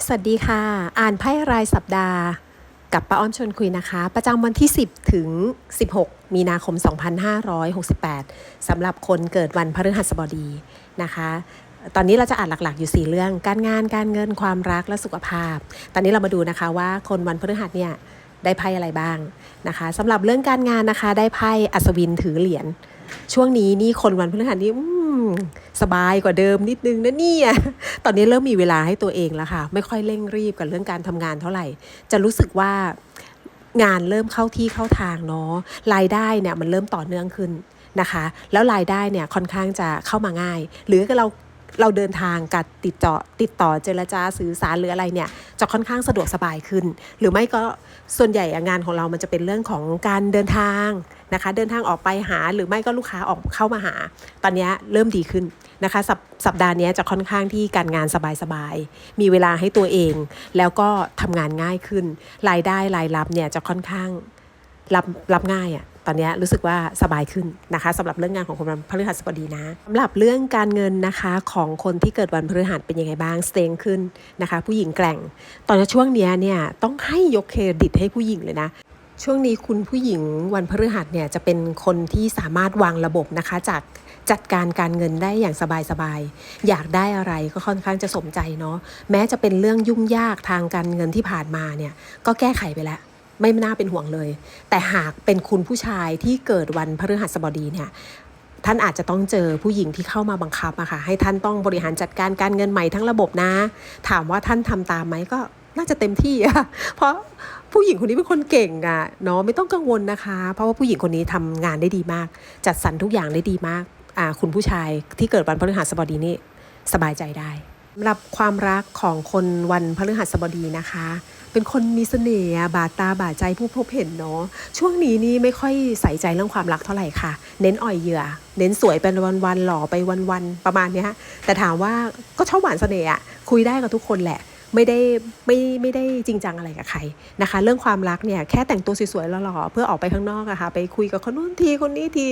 สวัสดีค่ะ อ่านไพ่รายสัปดาห์ กับป้าอ้อมชวนคุยนะคะ ประจำวันที่ 10 ถึง 16 มีนาคม 2568 สำหรับคนเกิดวันพฤหัสบดีนะคะ ตอนนี้เราจะอ่านหลักๆอยู่ 4 เรื่อง การงาน การเงิน ความรัก และสุขภาพ ตอนนี้เรามาดูนะคะว่าคนวันพฤหัสเนี่ยได้ไพ่อะไรบ้างนะคะสำหรับเรื่องการงานนะคะ ได้ไพ่อัศวินถือเหรียญ ช่วงนี้นี่คนวันพฤหัสนี่ สบายกว่าเดิมนิดนึงนะเนี่ย ตอนนี้เริ่มมีเวลาให้ตัวเองแล้วค่ะ ไม่ค่อยเร่งรีบกับเรื่องการทำงานเท่าไหร่ จะรู้สึกว่างานเริ่มเข้าที่เข้าทางเนาะ รายได้เนี่ยมันเริ่มต่อเนื่องขึ้นนะคะ แล้วรายได้เนี่ยค่อนข้างจะเข้ามาง่าย หรือเรา เราเดินทางกับติดต่อติดต่อเจรจาสื่อสารหรืออะไรเนี่ยจะค่อนข้างสะดวกสบายขึ้น หรือไม่ก็ส่วนใหญ่งานของเรามันจะเป็นเรื่องของการเดินทางนะคะ เดินทางออกไปหาหรือไม่ก็ลูกค้าออกเข้ามาหา ตอนนี้เริ่มดีขึ้นนะคะสสัปดาห์นี้จะค่อนข้างที่การงานสบายๆมีเวลาให้ตัวเอง แล้วก็ทำงานง่ายขึ้น รายได้รายรับเนี่ยจะค่อนข้างรับรับง่ายอะ ตอนนี้รู้สึกว่าสบายขึ้นนะคะสำหรับเรื่องงานของคนวันพฤหัสบดีนะสำหรับเรื่องการเงินนะคะของคนที่เกิดวันพฤหัสเป็นยังไงบ้างสเตงขึ้นนะคะ ผู้หญิงแกร่ง ตอนนี้ช่วงเนี้ยเนี่ยต้องให้ยกเครดิตให้ผู้หญิงเลยนะช่วงนี้คุณผู้หญิงวันพฤหัสเนี่ยจะเป็นคนที่สามารถวางระบบนะคะจากจัดการการเงินได้อย่างสบายๆ อยากได้อะไรก็ค่อนข้างจะสมใจเนาะแม้จะเป็นเรื่องยุ่งยากทางการเงินที่ผ่านมาเนี่ยก็แก้ไขไปแล้ว ไม่น่าเป็นห่วงเลย แต่หากเป็นคุณผู้ชายที่เกิดวันพฤหัสบดีเนี่ยท่านอาจจะต้องเจอผู้หญิงที่เข้ามาบังคับอะค่ะให้ท่านต้องบริหารจัดการการเงินใหม่ทั้งระบบนะ ถามว่าท่านทำตามไหมก็น่าจะเต็มที่อะเพราะผู้หญิงคนนี้เป็นคนเก่งอะเนาะไม่ต้องกังวลนะคะ เพราะว่าผู้หญิงคนนี้ทำงานได้ดีมาก จัดสรรทุกอย่างได้ดีมากอ่าคุณผู้ชายที่เกิดวันพฤหัสบดีนี่สบายใจได้ สำหรับความรักของคนวันพฤหัสบดีนะคะ เป็นคนมีเสน่ห์บาดตาบาดใจผู้พบเห็นเนาะช่วงนี้นี่ไม่ค่อยใส่ใจเรื่องความรักเท่าไหร่ค่ะ เน้นอ่อยเหยื่อ เน้นสวยเป็นวันๆหล่อไปวันๆประมาณเนี้ยแต่ถามว่าก็ชอบหวานเสน่ห์อะคุยได้กับทุกคนแหละไม่ได้ไม่ไม่ได้จริงจังอะไรกับใครนะคะ เรื่องความรักเนี่ยแค่แต่งตัวสวยๆหล่อๆเพื่อออกไปข้างนอกอะค่ะไปคุยกับคนนู้นทีคนนี้ที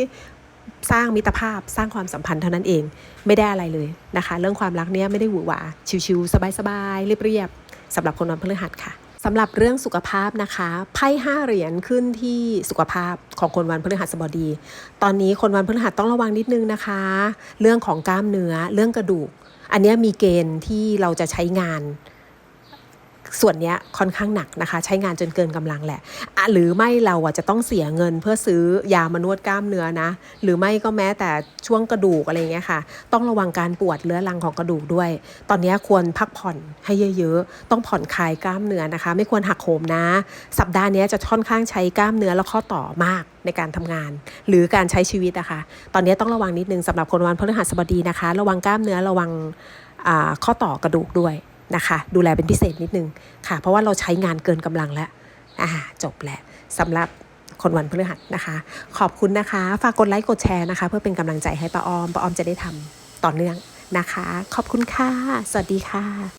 สร้างมิตรภาพสร้างความสัมพันธ์เท่านั้นเองไม่ได้อะไรเลยนะคะ เรื่องความรักเนี่ยไม่ได้หวือหวาชิวๆสบายๆเรียบๆสำหรับคนวันพฤหัสค่ะสำหรับเรื่องสุขภาพนะคะไพ่ห้าเหรียญขึ้นที่สุขภาพของคนวันพฤหัสบดี ตอนนี้คนวันพฤหัสต้องระวังนิดนึงนะคะ เรื่องของกล้ามเนื้อเรื่องกระดูก อันนี้มีเกณฑ์ที่เราจะใช้งาน ส่วนนี้ค่อนข้างหนักนะคะ ใช้งานจนเกินกำลังแหละะหรือไม่เราอะจะต้องเสียเงินเพื่อซื้อยามานวดกล้ามเนื้อนะ หรือไม่ก็แม้แต่ช่วงกระดูกอะไรเงี้ยค่ะ ต้องระวังการปวดเรื้อรังของกระดูกด้วย ตอนนี้ควรพักผ่อนให้เยอะๆ ต้องผ่อนคลายกล้ามเนื้อนะคะ ไม่ควรหักโหมนะ สัปดาห์นี้จะค่อนข้างใช้กล้ามเนื้อและข้อต่อมากในการทำงาน หรือการใช้ชีวิตนะคะ ตอนนี้ต้องระวังนิดนึงสำหรับคนวันพฤหัสบดีนะคะ ระวังกล้ามเนื้อระวังข้อต่อกระดูกด้วย นะคะ ดูแลเป็นพิเศษนิดนึงค่ะ เพราะว่าเราใช้งานเกินกำลังแล้วอ่าจบแหละสำหรับคนวันพฤหัสนะคะ ขอบคุณนะคะ ฝากกดไลค์กดแชร์นะคะ เพื่อเป็นกำลังใจให้ป้าออมป้าออมจะได้ทำต่อเนื่องนะคะ ขอบคุณค่ะ สวัสดีค่ะ